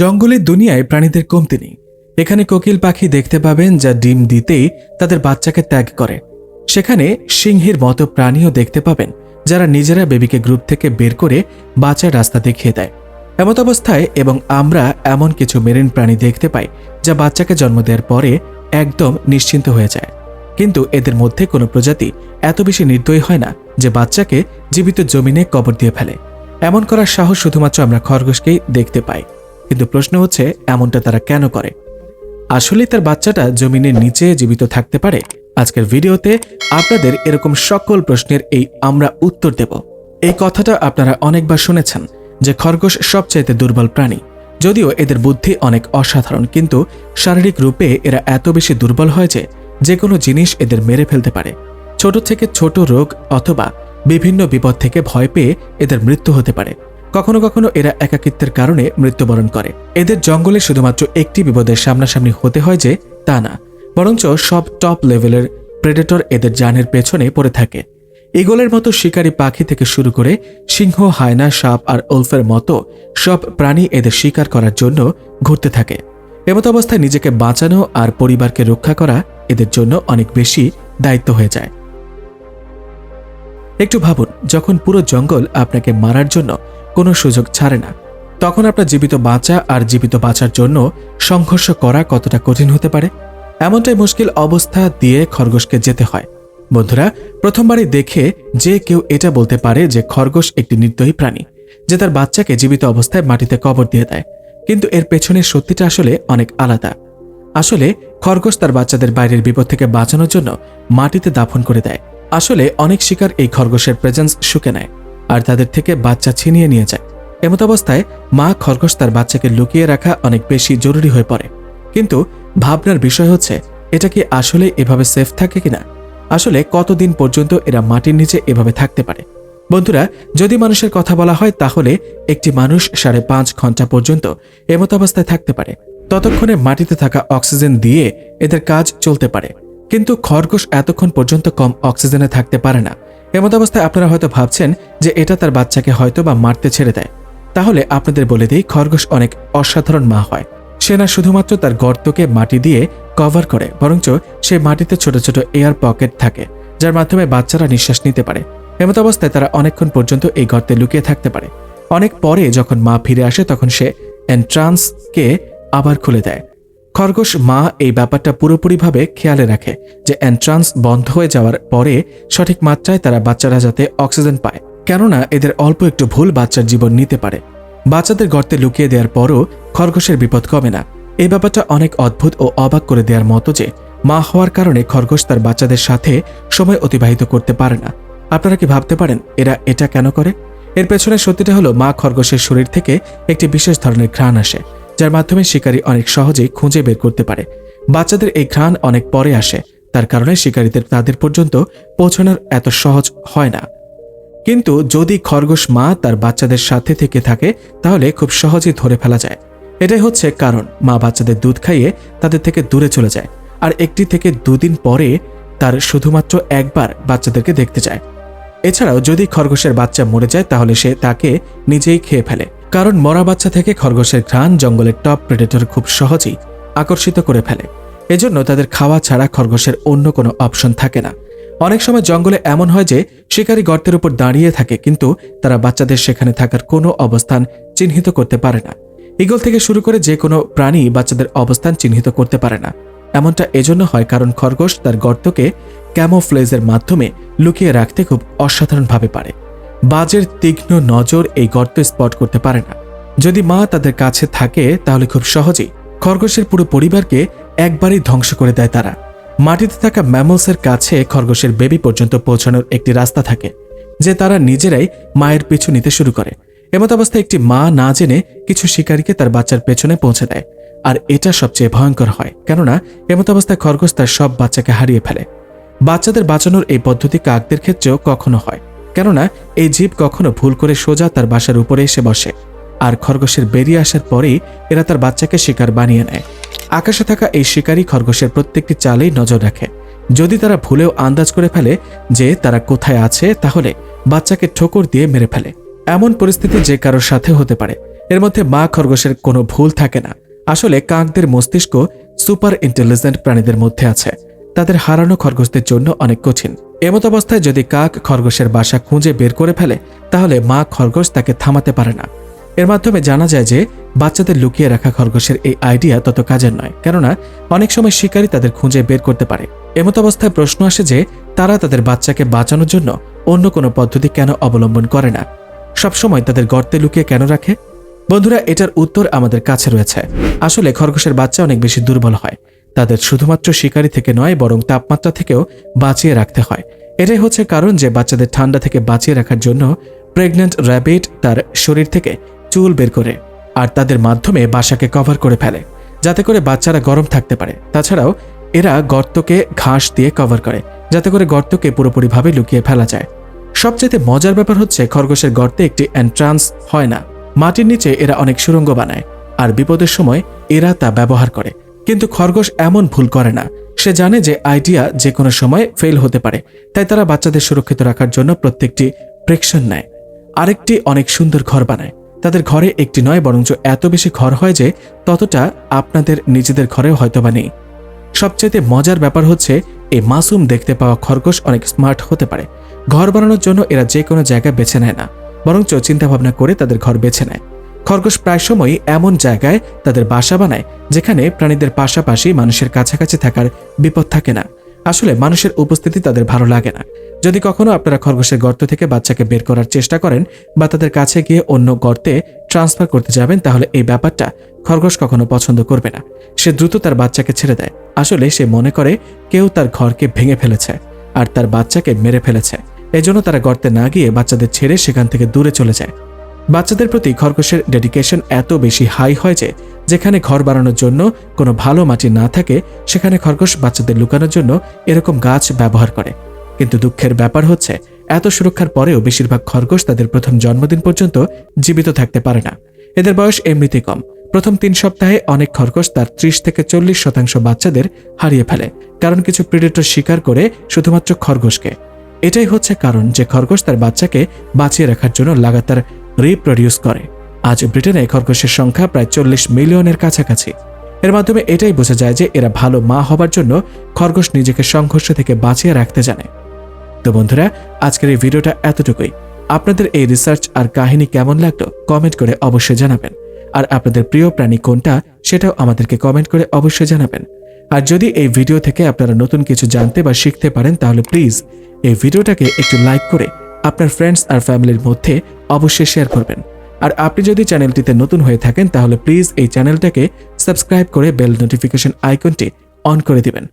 জঙ্গলের দুনিয়ায় প্রাণীদের কমতি নেই। এখানে কোকিল পাখি দেখতে পাবেন যা ডিম দিতেই তাদের বাচ্চাকে ত্যাগ করে। সেখানে সিংহের মতো প্রাণীও দেখতে পাবেন, যারা নিজেরা বেবিকে গ্রুপ থেকে বের করে বাঁচার রাস্তা দেখিয়ে দেয়। এমত অবস্থায় এবং আমরা এমন কিছু মেরিন প্রাণী দেখতে পাই, যা বাচ্চাকে জন্ম দেওয়ার পরে একদম নিশ্চিন্ত হয়ে যায়। কিন্তু এদের মধ্যে কোনো প্রজাতি এত বেশি নির্দয়ী হয় না যে বাচ্চাকে জীবিত জমিনে কবর দিয়ে ফেলে। এমন করার সাহস শুধুমাত্র আমরা খরগোশকেই দেখতে পাই। কিন্তু প্রশ্ন হচ্ছে, এমনটা তারা কেন করে? আসলে তার বাচ্চাটা জমিনের নিচে জীবিত থাকতে পারে। আজকের ভিডিওতে আপনাদের এরকম সকল প্রশ্নের এই আমরা উত্তর দেব। এই কথাটা আপনারা অনেকবার শুনেছেন যে খরগোশ সবচাইতে দুর্বল প্রাণী। যদিও এদের বুদ্ধি অনেক অসাধারণ, কিন্তু শারীরিক রূপে এরা এত বেশি দুর্বল হয় যে যে কোনো জিনিস এদের মেরে ফেলতে পারে। ছোট থেকে ছোট রোগ অথবা বিভিন্ন বিপদ থেকে ভয় পেয়ে এদের মৃত্যু হতে পারে। কখনো কখনো এরা একাকিত্বের কারণে মৃত্যুবরণ করে। এদের জঙ্গলে শুধুমাত্র একটি বিপদের সামনাসামনি হতে হয় যে, তা না, বরঞ্চ সব টপ লেভেলের প্রেডেটর এদের জানের পেছনে পড়ে থাকে। ইগলের মতো শিকারী পাখি থেকে শুরু করে সিংহ, হায়না, সাপ আর ওলফের মতো সব প্রাণী এদের শিকার করার জন্য ঘুরতে থাকে। এমত অবস্থায় নিজেকে বাঁচানো আর পরিবারকে রক্ষা করা এদের জন্য অনেক বেশি দায়িত্ব হয়ে যায়। একটু ভাবুন, যখন পুরো জঙ্গল আপনাকে মারার জন্য কোনো সুযোগ ছাড়ে না। তখন আপনার জীবিত বাঁচা আর জীবিত বাঁচার জন্য সংঘর্ষ করা কতটা কঠিন হতে পারে? এমনটাই মুশকিল অবস্থা দিয়ে খরগোশকে যেতে হয়। বন্ধুরা, প্রথমবারই দেখে যে কেউ এটা বলতে পারে যে খরগোশ একটি নির্দয়ী প্রাণী, যে তার বাচ্চাকে জীবিত অবস্থায় মাটিতে কবর দিয়ে দেয়। কিন্তু এর পেছনে সত্যিটা আসলে অনেক আলাদা। আসলে খরগোশ তার বাচ্চাদের বাইরের বিপদ থেকে বাঁচানোর জন্য মাটিতে দাফন করে দেয়। আসলে অনেক শিকার এই খরগোশের প্রেজেন্স শুকে নেয়। আর তাদের থেকে বাচ্চা ছিনিয়ে নিয়ে যায়। এমত অবস্থায় মা খরগোশ তার বাচ্চাকে লুকিয়ে রাখা অনেক বেশি জরুরি হয়ে পড়ে। কিন্তু ভাবনার বিষয় হচ্ছে, এটা কি আসলে এভাবে সেফ থাকে কিনা? আসলে কতদিন পর্যন্ত এরা মাটির নিচে এভাবে থাকতে পারে? বন্ধুরা, যদি মানুষের কথা বলা হয়, তাহলে একটি মানুষ সাড়ে পাঁচ ঘণ্টা পর্যন্ত এমত অবস্থায় থাকতে পারে। ততক্ষণে মাটিতে থাকা অক্সিজেন দিয়ে এদের কাজ চলতে পারে। কিন্তু খরগোশ এতক্ষণ পর্যন্ত কম অক্সিজেনে থাকতে পারে না। এমত অবস্থায় আপনারা হয়তো ভাবছেন যে এটা তার বাচ্চাকে হয়তো বা মারতে ছেড়ে দেয়। তাহলে আপনাদের বলে দিই, খরগোশ অনেক অসাধারণ মা হয়। সে না শুধুমাত্র তার গর্তকে মাটি দিয়ে কভার করে, বরঞ্চ সে মাটিতে ছোট ছোট এয়ার পকেট থাকে, যার মাধ্যমে বাচ্চারা নিঃশ্বাস নিতে পারে। এমত অবস্থায় তারা অনেকক্ষণ পর্যন্ত এই গর্তে লুকিয়ে থাকতে পারে। অনেক পরে যখন মা ফিরে আসে, তখন সে এন্ট্রান্সকে আবার খুলে দেয়। খরগোশ মা এই ব্যাপারটা পুরোপুরিভাবে খেয়ালে রাখে যে এন্ট্রান্স বন্ধ হয়ে যাওয়ার পরে সঠিক মাত্রায় তারা বাচ্চারা যাতে অক্সিজেন পায়। কেননা এদের অল্প একটু ভুল বাচ্চার জীবন নিতে পারে। বাচ্চাদের গর্তে লুকিয়ে দেওয়ার পরও খরগোশের বিপদ কমে না। এই ব্যাপারটা অনেক অদ্ভুত ও অবাক করে দেওয়ার মতো যে মা হওয়ার কারণে খরগোশ তার বাচ্চাদের সাথে সময় অতিবাহিত করতে পারে না। আপনারা কি ভাবতে পারেন, এরা এটা কেন করে? এর পেছনে সত্যিটা হলো মা খরগোশের শরীর থেকে একটি বিশেষ ধরনের ঘ্রাণ আসে। যার মাধ্যমে শিকারী অনেক সহজেই খুঁজে বের করতে পারে। বাচ্চাদের এই ঘ্রাণ অনেক পরে আসে, তার কারণে শিকারীদের তাদের পর্যন্ত পৌঁছানোর এত সহজ হয় না। কিন্তু যদি খরগোশ মা তার বাচ্চাদের সাথে থেকে থাকে, তাহলে খুব সহজেই ধরে ফেলা যায়। এটাই হচ্ছে কারণ, মা বাচ্চাদের দুধ খাইয়ে তাদের থেকে দূরে চলে যায়, আর একটি থেকে দুদিন পরে তার শুধুমাত্র একবার বাচ্চাদেরকে দেখতে যায়। এছাড়াও যদি খরগোশের বাচ্চা মরে যায়, তাহলে সে তাকে নিজেই খেয়ে ফেলে। কারণ মরা বাচ্চা থেকে খরগোশের ঘ্রাণ জঙ্গলের টপ প্রেডেটর খুব সহজেই আকর্ষিত করে ফেলে। এজন্য তাদের খাওয়া ছাড়া খরগোশের অন্য কোনো অপশন থাকে না। অনেক সময় জঙ্গলে এমন হয় যে শিকারী গর্তের উপর দাঁড়িয়ে থাকে, কিন্তু তারা বাচ্চাদের সেখানে থাকার কোনো অবস্থান চিহ্নিত করতে পারে না। ইগল থেকে শুরু করে যে কোনো প্রাণী বাচ্চাদের অবস্থান চিহ্নিত করতে পারে না। এমনটা এজন্য হয় কারণ খরগোশ তার গর্তকে ক্যামোফ্লেজের মাধ্যমে লুকিয়ে রাখতে খুব অসাধারণভাবে পারে। বাজের তীক্ষ্ণ নজর এই গর্ত স্পট করতে পারে না। যদি মা তাদের কাছে থাকে, তাহলে খুব সহজেই খরগোশের পুরো পরিবারকে একবারই ধ্বংস করে দেয় তারা। মাটিতে থাকা ম্যামলসের কাছে খরগোশের বেবি পর্যন্ত পৌঁছানোর একটি রাস্তা থাকে, যে তারা নিজেরাই মায়ের পিছু নিতে শুরু করে। এমত অবস্থায় একটি মা না জেনে কিছু শিকারীকে তার বাচ্চার পেছনে পৌঁছে দেয়, আর এটা সবচেয়ে ভয়ঙ্কর হয়। কেননা, এমত অবস্থায় খরগোশ তার সব বাচ্চাকে হারিয়ে ফেলে। বাচ্চাদের বাঁচানোর এই পদ্ধতি কাকদের ক্ষেত্রেও কখনো হয়। কেননা এই জীব কখনো ভুল করে সোজা তার বাসার উপরে এসে বসে, আর খরগোশের বেরিয়ে আসার পরেই এরা তার বাচ্চাকে শিকার বানিয়ে নেয়। আকাশে থাকা এই শিকারী খরগোশের প্রত্যেকটি চালেই নজর রাখে। যদি তারা ভুলেও আন্দাজ করে ফেলে যে তারা কোথায় আছে, তাহলে বাচ্চাকে ঠোকর দিয়ে মেরে ফেলে। এমন পরিস্থিতি যে কারোর সাথে হতে পারে। এর মধ্যে মা খরগোশের কোনো ভুল থাকে না। আসলে কাকদের মস্তিষ্ক সুপার ইন্টেলিজেন্ট প্রাণীদের মধ্যে আছে। তাদের হারানো খরগোশদের জন্য অনেক কঠিন। এমত অবস্থায় যদি কাক খরগোশের বাসা খুঁজে বের করে ফেলে, তাহলে মা খরগোশ তাকে থামাতে পারে না। এর মাধ্যমে জানা যায় যে, বাচ্চাদের লুকিয়ে রাখা খরগোশের এই আইডিয়া তত কাজের নয়, কেননা অনেক সময় শিকারী তাদের খুঁজে বের করতে পারে। এমত অবস্থায় প্রশ্ন আসে যে, তারা তাদের বাচ্চাকে বাঁচানোর জন্য অন্য কোনো পদ্ধতি কেন অবলম্বন করে না? সবসময় তাদের গর্তে লুকিয়ে কেন রাখে? বন্ধুরা, এটার উত্তর আমাদের কাছে রয়েছে। আসলে খরগোশের বাচ্চা অনেক বেশি দুর্বল হয়। তাদের শুধুমাত্র শিকারি থেকে নয়, বরং তাপমাত্রা থেকেও বাঁচিয়ে রাখতে হয়। এটাই হচ্ছে কারণ যে বাচ্চাদের ঠান্ডা থেকে বাঁচিয়ে রাখার জন্য প্রেগন্যান্ট র্যাবিট তার শরীর থেকে চুল বের করে আর তাদের মাধ্যমে বাসাকে কভার করে ফেলে, যাতে করে বাচ্চারা গরম থাকতে পারে। তাছাড়াও এরা গর্তকে ঘাস দিয়ে কভার করে, যাতে করে গর্তকে পুরোপুরিভাবে লুকিয়ে ফেলা যায়। সবচেয়ে মজার ব্যাপার হচ্ছে খরগোশের গর্তে একটি এন্ট্রান্স হয় না। মাটির নিচে এরা অনেক সুড়ঙ্গ বানায়, আর বিপদের সময় এরা তা ব্যবহার করে। কিন্তু খরগোশ এমন ভুল করে না। সে জানে যে আইডিয়া যে কোনো সময় ফেল হতে পারে। তাই তারা বাচ্চাদের সুরক্ষিত রাখার জন্য প্রত্যেকটি প্রেকশন নেয়। আরেকটি অনেক সুন্দর ঘর বানায়। তাদের ঘরে একটি নয়, বরঞ্চ এত বেশি ঘর হয় যে ততটা আপনাদের নিজেদের ঘরেও হয়তোবা নেই। সবচেয়ে মজার ব্যাপার হচ্ছে, এই মাসুম দেখতে পাওয়া খরগোশ অনেক স্মার্ট হতে পারে। ঘর বানানোর জন্য এরা যে কোনো জায়গা বেছে নেয় না, বরঞ্চ চিন্তাভাবনা করে তাদের ঘর বেছে নেয়। খরগোশ প্রায় সময়ই এমন জায়গায় তাদের বাসা বানায়, যেখানে প্রাণীদের পাশাপাশি মানুষের কাছাকাছি থাকার বিপদ থাকে না। আসলে মানুষের উপস্থিতি তাদের ভালো লাগে না। যদি কখনো আপনারা খরগোশের গর্ত থেকে বাচ্চাকে বের করার চেষ্টা করেন বা তাদের কাছে গিয়ে অন্য গর্তে ট্রান্সফার করতে যাবেন, তাহলে এই ব্যাপারটা খরগোশ কখনো পছন্দ করবে না। সে দ্রুত তার বাচ্চাকে ছেড়ে দেয়। আসলে সে মনে করে কেউ তার ঘরকে ভেঙে ফেলেছে আর তার বাচ্চাকে মেরে ফেলেছে। এজন্য তারা গর্তে না গিয়ে বাচ্চাদের ছেড়ে সেখান থেকে দূরে চলে যায়। বাচ্চাদের প্রতি খরগোশের ডেডিকেশন এত বেশি হাই হয় যে, যেখানে ঘর বানানোর জন্য কোনো ভালো মাটি না থাকে, সেখানে খরগোশ বাচ্চাদের লুকানোর জন্য এরকম গাছ ব্যবহার করে। কিন্তু দুঃখের ব্যাপার হচ্ছে, এত সুরক্ষার পরেও বেশিরভাগ খরগোশ তাদের প্রথম জন্মদিন পর্যন্ত জীবিত থাকতে পারে না। এদের বয়স এমনিতেই কম। প্রথম তিন সপ্তাহে অনেক খরগোশ তার ত্রিশ থেকে চল্লিশ শতাংশ বাচ্চাদের হারিয়ে ফেলে, কারণ কিছু প্রিডেটর শিকার করে শুধুমাত্র খরগোশকে। এটাই হচ্ছে কারণ যে খরগোশ তার বাচ্চাকে বাঁচিয়ে রাখার জন্য লাগাতার রিপ্রডিউস করে। আজ ব্রিটেনে খরগোশের সংখ্যা প্রায় চল্লিশ মিলিয়নের কাছাকাছি। এর মাধ্যমে এটাই বোঝা যায় যে এরা ভালো মা হবার জন্য খরগোশ নিজেকে সংঘর্ষ থেকে বাঁচিয়ে রাখতে জানে। তো বন্ধুরা, আজকের এই ভিডিওটা এতটুকুই। আপনাদের এই রিসার্চ আর কাহিনী কেমন লাগল কমেন্ট করে অবশ্যই জানাবেন। আর আপনাদের প্রিয় প্রাণী কোনটা সেটাও আমাদেরকে কমেন্ট করে অবশ্যই জানাবেন। আর যদি এই ভিডিও থেকে আপনারা নতুন কিছু জানতে বা শিখতে পারেন, তাহলে প্লিজ এই ভিডিওটাকে একটু লাইক করে আপনার ফ্রেন্ডস আর ফ্যামিলির মধ্যে অবশ্যই শেয়ার করবেন। আর আপনি যদি চ্যানেলটিতে নতুন হয়ে থাকেন, তাহলে প্লিজ এই চ্যানেলটাকে সাবস্ক্রাইব করে বেল নোটিফিকেশন আইকনটি অন করে দিবেন।